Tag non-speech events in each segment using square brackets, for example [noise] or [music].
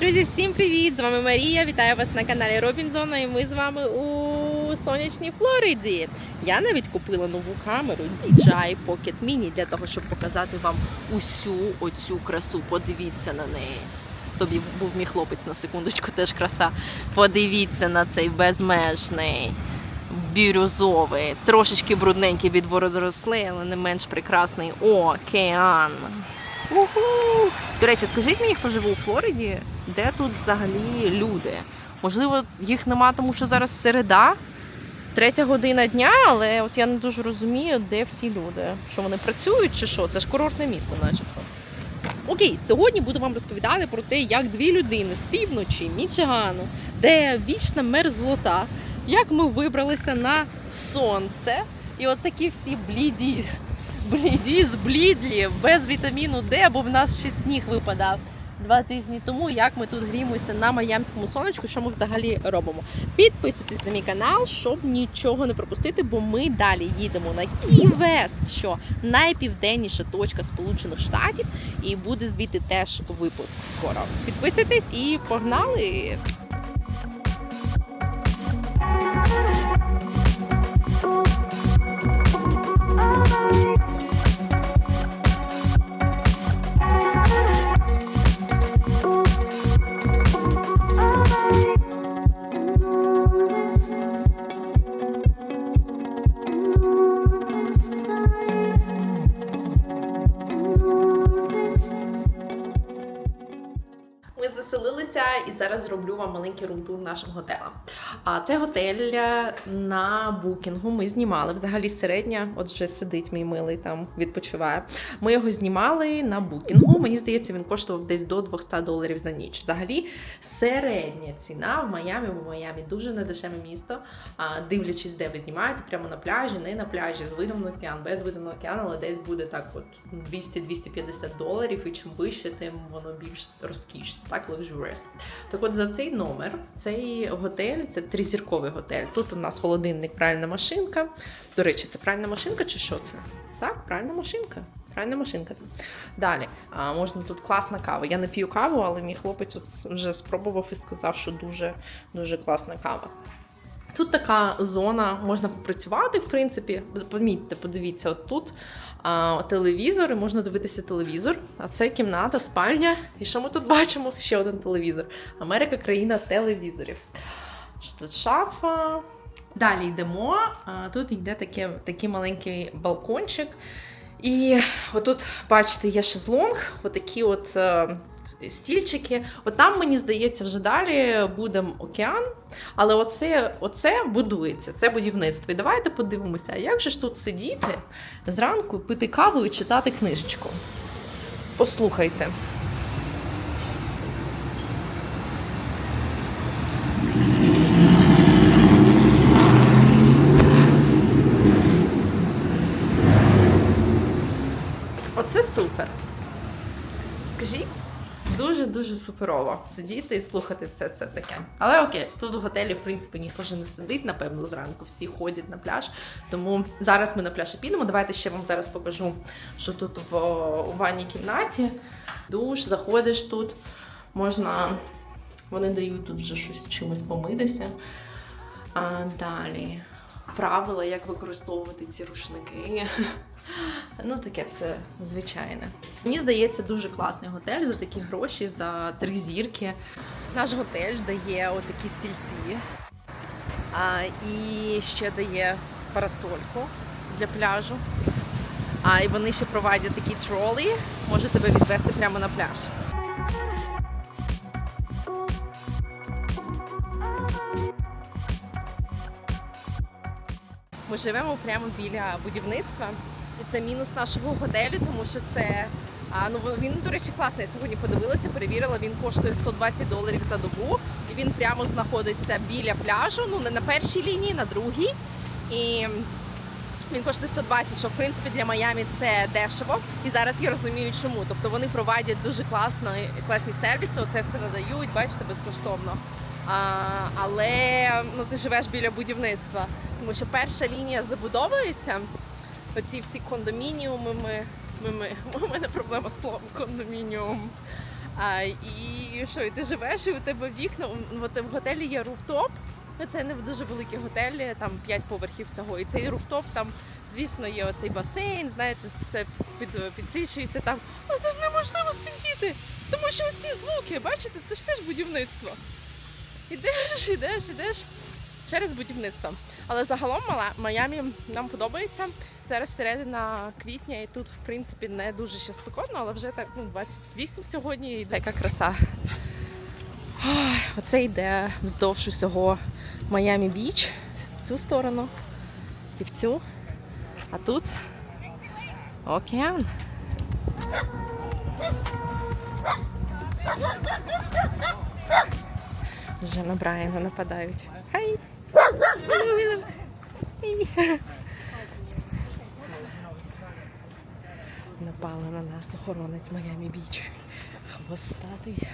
Друзі, всім привіт! З вами Марія. Вітаю вас на каналі Робінзона. І ми з вами у сонячній Флориді. Я навіть купила нову камеру DJI Pocket Mini для того, щоб показати вам усю оцю красу. Подивіться на неї. Тобі був мій хлопець на секундочку, теж краса. Подивіться на цей безмежний. Бірюзовий, трошечки брудненький від водорослей, але не менш прекрасний океан. Уху! До речі, скажіть мені, хто живе у Флориді, де тут взагалі люди? Можливо, їх нема, тому що зараз середа, третя година дня, але от я не дуже розумію, де всі люди. Що вони працюють чи що? Це ж курортне місто, начебто. Окей, сьогодні буду вам розповідати про те, як дві людини з півночі Мічигану, де вічна мерзлота, як ми вибралися на сонце, і от такі всі бліді, бліді, зблідлі, без вітаміну Д, бо в нас ще сніг випадав два тижні тому, як ми тут гріємося на майамському сонечку, що ми взагалі робимо. Підписуйтесь на мій канал, щоб нічого не пропустити, бо ми далі їдемо на Кій-Вест, що найпівденніша точка Сполучених Штатів, і буде звідти теж випуск скоро. Підписуйтесь і погнали! Ми заселилися і зараз зроблю вам маленький румтур нашим готелем. А це готель е, на букінгу. Ми знімали взагалі середня. От вже сидить мій милий там відпочиває. Ми його знімали на букінгу. Мені здається, він коштував десь до 200 доларів за ніч. Взагалі, середня ціна в Майамі, бо Майамі дуже недешеве місто. А дивлячись, де ви знімаєте, прямо на пляжі, не на пляжі, з видом на океан, без виду на океан, але десь буде так, от 200-250 доларів. І чим вище, тим воно більш розкішне. Так, luxurious. Так от за цей номер, цей готель, це тризірковий готель. Тут у нас холодильник, пральна машинка. До речі, це пральна машинка чи що це? Так, пральна машинка. Пральна машинка. Далі, а, можна тут класна кава. Я не п'ю каву, але мій хлопець от вже спробував і сказав, що дуже дуже класна кава. Тут така зона, можна попрацювати, в принципі. Помітьте, подивіться, от тут а, телевізор, і можна дивитися телевізор. А це кімната, спальня. І що ми тут бачимо? Ще один телевізор. Америка країна телевізорів. Що тут шафа. Далі йдемо. А, тут йде таке, такий маленький балкончик. І отут, бачите, є шезлонг, отакі от е, стільчики. От там, мені здається, вже далі буде океан. Але оце, оце будується, це будівництво. І давайте подивимося, як же ж тут сидіти зранку, пити каву і читати книжечку. Послухайте. Оце супер. Скажіть, дуже-дуже суперово сидіти і слухати це все таке. Але окей, тут у готелі, в принципі, ніхто вже не сидить, напевно, зранку всі ходять на пляж. Тому зараз ми на пляж і підемо. Давайте ще вам зараз покажу, що тут в у ванній кімнаті. Душ, заходиш тут, можна. Вони дають тут вже щось чимось помитися. А далі правила, як використовувати ці рушники. [laughs] Ну, таке все звичайне. Мені здається, дуже класний готель за такі гроші, за три зірки. Наш готель дає отакі стільці. А, і ще дає парасольку для пляжу. А і вони ще проводять такі тролі, може тебе відвести прямо на пляж. Ми живемо прямо біля будівництва. І це мінус нашого готелю, тому що це. А, ну він, до речі, класний. Я сьогодні подивилася, перевірила, він коштує 120 доларів за добу. І він прямо знаходиться біля пляжу, ну не на першій лінії, на другій. І він коштує 120, що в принципі для Майамі це дешево. І зараз я розумію, чому. Тобто вони проводять дуже класно, класні сервіси, оце все надають, бачите, безкоштовно. А, але ну, ти живеш біля будівництва, тому що перша лінія забудовується. Оці всі кондомініуми, ми, ми, ми, [laughs] у мене проблема з словом кондомініум. А, і що, і ти живеш, і у тебе вікна, ну, в готелі є руфтоп. Ну, Це не дуже великі готелі, там 5 поверхів всього. І цей руфтоп там, звісно, є оцей басейн, знаєте, все під, підсвічується там. Але там неможливо сидіти. Тому що ці звуки, бачите, це ж теж будівництво. Ідеш, ідеш, ідеш через будівництво. Але загалом Майамі нам подобається. Зараз середина квітня, і тут, в принципі, не дуже ще спекотно, але вже так ну, 28 сьогодні і така краса. Оце йде вздовж усього Майамі Біч в цю сторону і в цю. А тут океан. Вже на Брайана нападають. Хай! Напали на нас охоронець Майамі Біч. Хвостатий.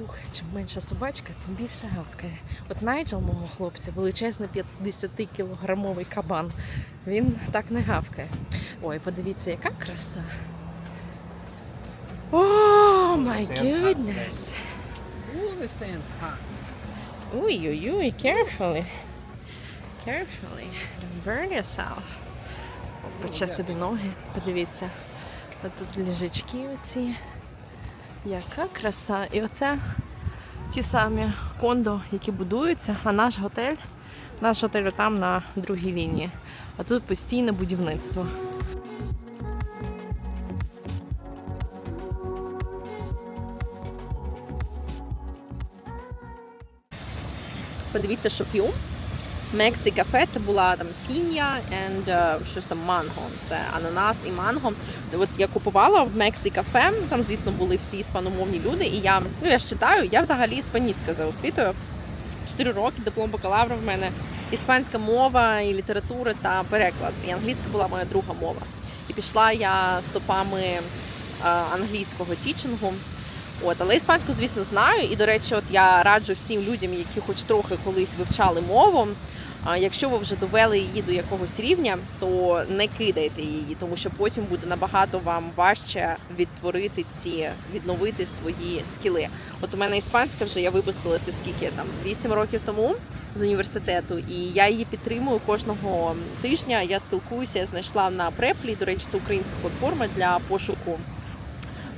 Ух, чим менша собачка, тим більше гавкає. От Найджел, мого хлопця, величезний 50-кілограмовий кабан. Він так не гавкає. Ой, подивіться, яка краса. О, май Sand's Ой-ой-ой, carefully. Carefully. Don't burn yourself. Пече собі ноги, подивіться. От тут ліжачки оці. Яка краса. І оце ті самі кондо, які будуються, а наш готель, наш готель там на другій лінії. А тут постійне будівництво. Подивіться, що п'ю. Мексі кафе це була там пін'я and е, щось там манго. Це ананас і манго. От я купувала в Мексі кафе. Там, звісно, були всі іспаномовні люди. І я ну я ж читаю, я взагалі іспаністка за освітою. Чотири роки диплом бакалавра в мене. Іспанська мова і література та переклад. І англійська була моя друга мова. І пішла я стопами е, англійського тічингу. От, але іспанську, звісно, знаю. І, до речі, от я раджу всім людям, які хоч трохи колись вивчали мову. Якщо ви вже довели її до якогось рівня, то не кидайте її, тому що потім буде набагато вам важче відтворити ці, відновити свої скіли. От у мене іспанська вже я випустилася скільки там 8 років тому з університету, і я її підтримую кожного тижня. Я спілкуюся, я знайшла на преплі. До речі, це українська платформа для пошуку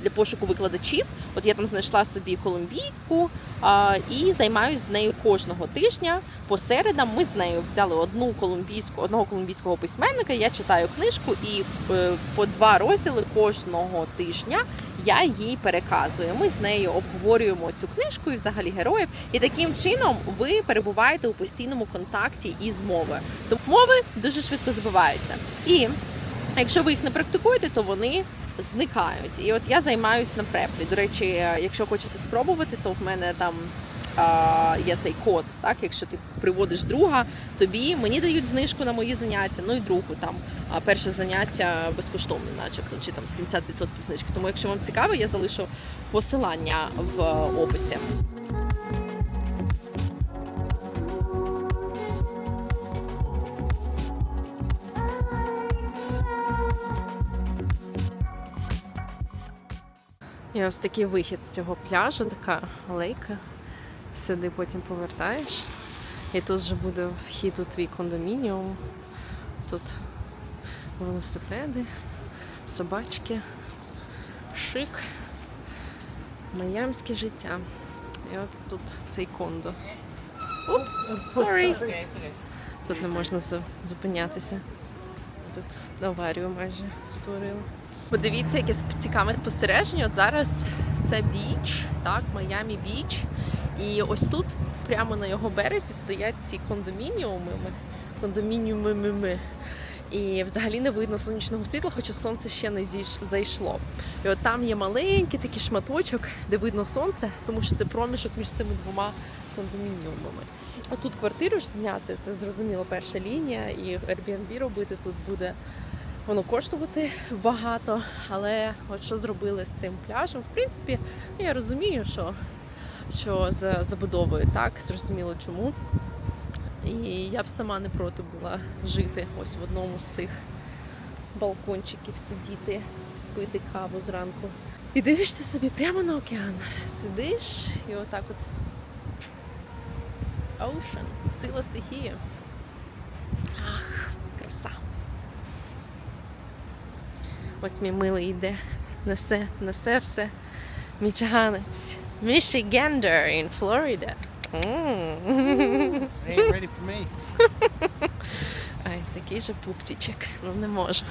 для пошуку викладачів. От я там знайшла собі колумбійку а, і займаюся з нею кожного тижня. По середам ми з нею взяли одну колумбійську, одного колумбійського письменника. Я читаю книжку, і е, по два розділи кожного тижня я їй переказую. Ми з нею обговорюємо цю книжку і взагалі героїв. І таким чином ви перебуваєте у постійному контакті із мовою. Тому мови дуже швидко забуваються. І якщо ви їх не практикуєте, то вони зникають. І от я займаюся на преплі. До речі, якщо хочете спробувати, то в мене там а, є цей код. Так, якщо ти приводиш друга, тобі мені дають знижку на мої заняття, ну і другу там перше заняття безкоштовне, начебто, чи там 70% знижки. Тому, якщо вам цікаво, я залишу посилання в описі. І ось такий вихід з цього пляжу, така алейка. Сюди потім повертаєш. І тут вже буде вхід у твій кондомініум. Тут велосипеди, собачки, шик, майамське життя. І от тут цей кондо. Упс, sorry. Тут не можна зупинятися. Тут аварію майже створили. Подивіться, яке цікаве спостереження. От зараз це біч, так, Майамі Біч. І ось тут, прямо на його березі, стоять ці кондомініуми. Кондомініуми. І взагалі не видно сонячного світла, хоча сонце ще не зійш- зайшло. І от там є маленький такий шматочок, де видно сонце, тому що це проміжок між цими двома кондомініумами. А тут квартиру ж зняти, це зрозуміло перша лінія, і Airbnb робити тут буде воно коштувати багато. Але от що зробили з цим пляжем? В принципі, ну, я розумію, що, що з забудовою так, зрозуміло чому. І я б сама не проти була жити ось в одному з цих балкончиків, сидіти, пити каву зранку. І дивишся собі прямо на океан. Сидиш і отак от. Ocean, сила стихії. Ах, краса. Ось мій милий йде. Несе, несе все. Мічиганець. Michigander in Florida. М. Ain't ready for me. [laughs] Ай, такий же пупсічик. Ну не можу.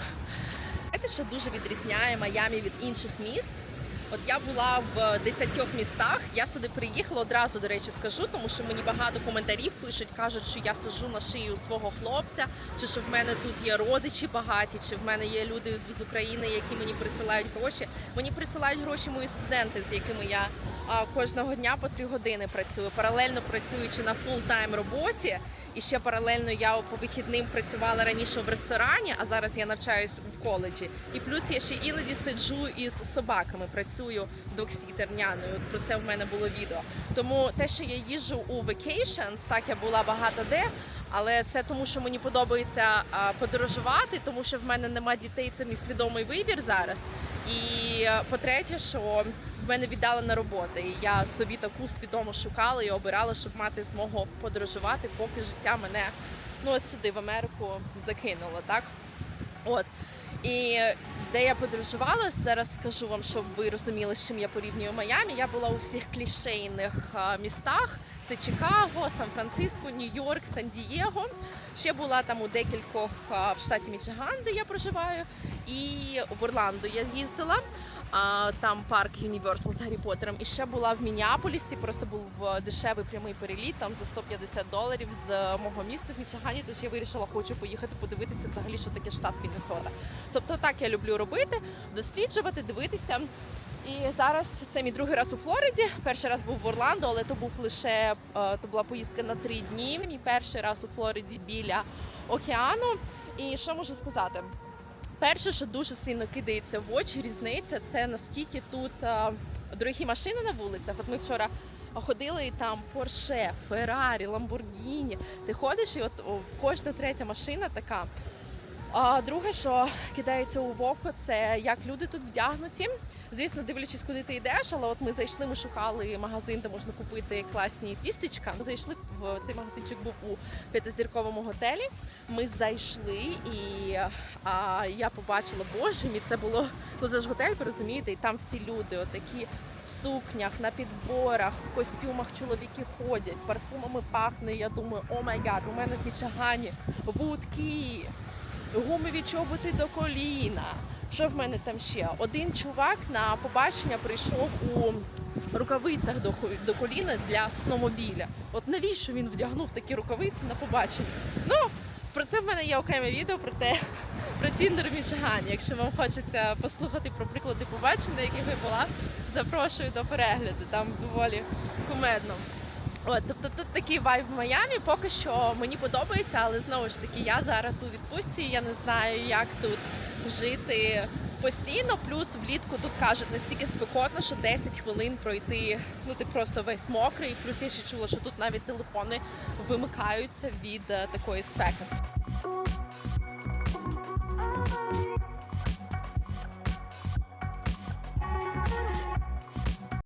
Знаєте, що дуже відрізняє Майамі від інших міст? От я була в десятьох містах. Я сюди приїхала одразу, до речі, скажу, тому що мені багато коментарів пишуть, кажуть, що я сижу на шиї у свого хлопця, чи що в мене тут є родичі багаті, чи в мене є люди з України, які мені присилають гроші. Мені присилають гроші мої студенти, з якими я кожного дня по три години працюю, паралельно працюючи на фултайм роботі. І ще паралельно я по вихідним працювала раніше в ресторані, а зараз я навчаюсь в коледжі. І плюс я ще іноді сиджу із собаками, працюю доксітерняною. Про це в мене було відео. Тому те, що я їжджу у vacations, так я була багато де. Але це тому, що мені подобається подорожувати, тому що в мене нема дітей, це мій свідомий вибір зараз. І е, по-третє, що мене віддалена робота, і я собі таку свідомо шукала і обирала, щоб мати змогу подорожувати, поки життя мене ну ось сюди в Америку закинуло, так? От. І де я подорожувала, зараз скажу вам, щоб ви розуміли, з чим я порівнюю Майамі. Я була у всіх клішейних містах. Це Чикаго, Сан-Франциско, Нью-Йорк, Сан-Дієго. Ще була там у декількох в штаті Мічиган, де я проживаю, і в Орландо я їздила. Там парк Universal з Гаррі Поттером. І ще була в Мініаполісі, просто був е, дешевий прямий переліт там за 150 доларів з е, мого міста в Мічигані. Тож я вирішила, хочу поїхати подивитися взагалі, що таке штат Міннесота. Тобто так я люблю робити, досліджувати, дивитися. І зараз це мій другий раз у Флориді. Перший раз був в Орландо, але то був лише е, то була поїздка на три дні. Мій перший раз у Флориді біля океану. І що можу сказати? Перше, що дуже сильно кидається в очі, різниця, це наскільки тут а, дорогі машини на вулицях. От ми вчора ходили і там Порше, Феррарі, Ламборгіні. Ти ходиш, і от о, кожна третя машина така. А друге, що кидається у око, це як люди тут вдягнуті. Звісно, дивлячись, куди ти йдеш, але от ми зайшли, ми шукали магазин, де можна купити класні тістечка. Ми зайшли в цей магазинчик був у п'ятизірковому готелі. Ми зайшли і а, я побачила, боже мій, це було ну це ж готель, ви розумієте, і там всі люди, отакі в сукнях, на підборах, в костюмах чоловіки ходять, парфумами пахне. Я думаю, о май гад, у мене в вудки, гумові чоботи до коліна. Що в мене там ще? Один чувак на побачення прийшов у рукавицях до, до коліна для сномобіля. От навіщо він вдягнув такі рукавиці на побачення? Ну, про це в мене є окреме відео про те, [laughs] про Тіндер Мічигані. Якщо вам хочеться послухати про приклади побачення, на яких була, запрошую до перегляду. Там доволі кумедно. От, тобто тут такий вайб в Майамі, поки що мені подобається, але знову ж таки, я зараз у відпустці, я не знаю, як тут жити постійно. Плюс влітку тут кажуть настільки спекотно, що 10 хвилин пройти, ну ти просто весь мокрий. Плюс я ще чула, що тут навіть телефони вимикаються від е, такої спеки. Oh,